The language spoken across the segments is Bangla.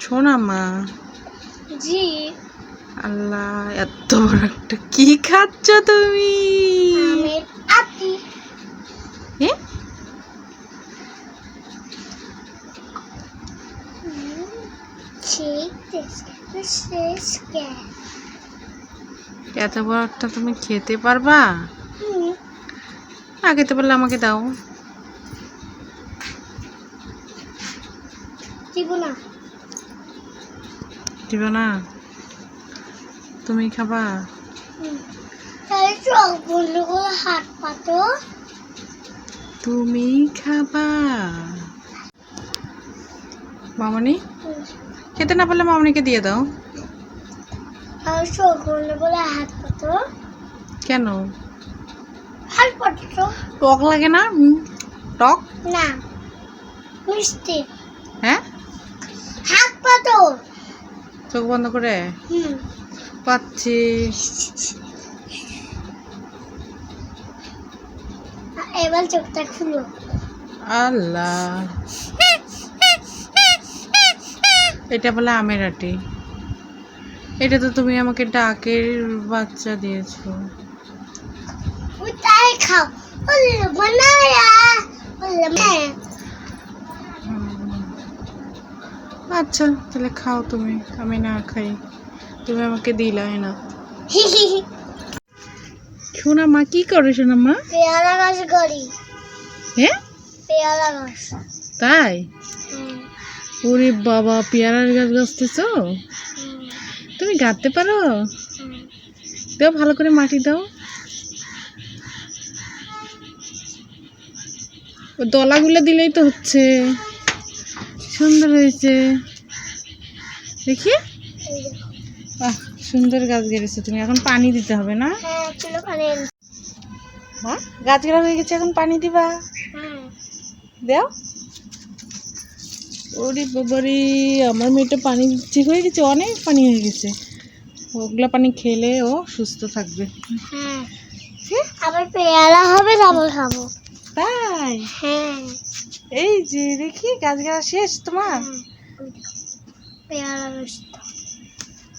শোনা মা? জি। আল্লাহ এত বড় একটা কি খাচ্ছ তুমি? এত বড় একটা তুমি খেতে পারবা? না খেতে পারলে আমাকে দাও। দিব না। দিবে না? তুমি খাবা? হাত পাতো। তুমি খাবা। মামনি? খেতে না পারলে মামনিকে দিয়ে দাও। হাত পাতো। কেন? হাত পাতো। টক লাগে না? টক? না মিষ্টি। হ্যাঁ? হাত পাতো। চোখ বন্ধ করে? হুম। পাচ্ছি। এবার চোখটা খুলো। আল্লাহ। এটা বলে আমের আটি। এটা তো তুমি আমাকে ডাকের বাচ্চা দিয়েছ। খাও। আচ্ছা তাহলে খাও তুমি। আমি না খাই। তুমি আমাকে দিলাই না সোনা মা কি করে সোনা মা? পেয়ারা গাছ গড়ি হ্যাঁ পেয়ারা গাছ। তাই? ওরে বাবা পেয়ারার গাছ গাছতেছ? তুমি গাঁততে পারো। দাও ভালো করে মাটি দাও। দলাগুলো দিলেই তো হচ্ছে। সুন্দর হয়েছে। দেখি। বাহ সুন্দর গাছ গেড়েছো। তুমি এখন পানি দিতে হবে না? হ্যাঁ হ্যাঁ গাছ গেড়া হয়ে গেছে এখন পানি দিবা? হুম, দেও। ওরে বাবারে আমার মেয়েটা পানি দিচ্ছে হয়ে গেছে অনেক পানি হয়ে গেছে। ওগুলা পানি খেলে ও সুস্থ থাকবে। হ্যাঁ। আবার পেয়ারা হবে খাব। তাই? হ্যাঁ। এই যে দেখি গাছ গাছ শেষ তোমার। পেয়ারা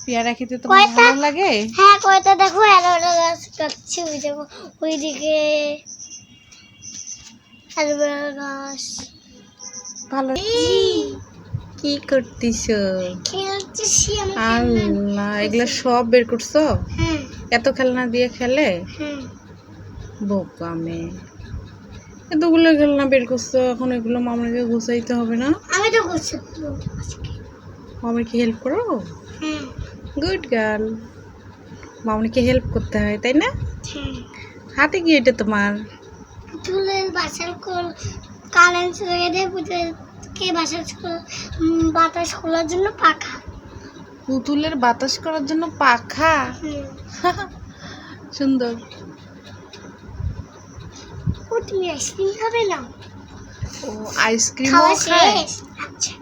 পেয়ারা খেতে কয়টা? ভালো লাগে? হ্যাঁ কয়টা? দেখো অ্যালোভেরা গাছ কাটছি ওই দেখো ওইদিকে অ্যালোভেরা গাছ। ভালো কি করতিস আল্লাহ এগুলা সব বের করছ? হ্যাঁ। এত খেলনা দিয়ে খেলে? হ্যাঁ। বোকা মেয়ে। এতগুলো খেলনা বের করছ এখন এগুলো মামনিকে গুছাইতে হবে না? আমি তো করছি মামনিকে হেল্প করো? হ্যাঁ। গুড গার্ল মামনিকে হেল্প করতে হয় তাই না? হ্যাঁ। হাতে কি এটা তোমার? পুতুলের বাসার খোল কারেন্ট লেগে দেয় পুতুলকে বাসার বাতাস খোলার জন্য পাখা। পুতুলের বাতাস করার জন্য পাখা? সুন্দর। ও তুমি আইসক্রিম খাবে না? ও আইসক্রিমও খায়? আচ্ছা।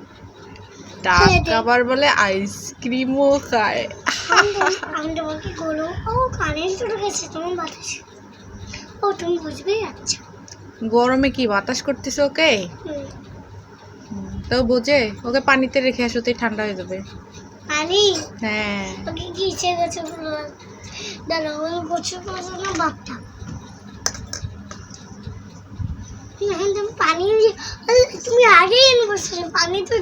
ডাক আবার বলে আইসক্রিমও খায়। আমি তোমাকে- বলো ও কারেন্ট চলে গেছে তোমার বাতাস। ও তুমি বুঝবে? আচ্ছা। গরমে কি বাতাস করতেছে ওকে? তো বোঝে? ওকে পানিতে রেখে আসোতেই ঠান্ডা হয়ে যাবে। পানি? হ্যাঁ। ওকে কি ইচ্ছে গেছে দাঁড়াও গোছল করার জন্য ভাবতাম এখন তুমি পানি তুমি আগেই এনে বসছিলে পানি তো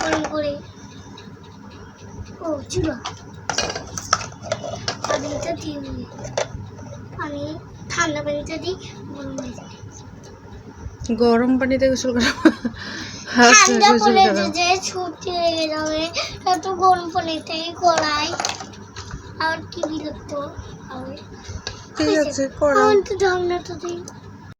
গরম করে। ও চুলো পানিটা দিয়ে পানি ঠান্ডা পানিটা দিই গরম হয়ে যায়। গরম পানিতে গোসল করা ঠান্ডা পড়ে যে ছুটি লেগে যাবে এত গরম পানিতেই করাই আর কি বিরক্ত। হবে ঠিক আছে করো। আমার তো দিই।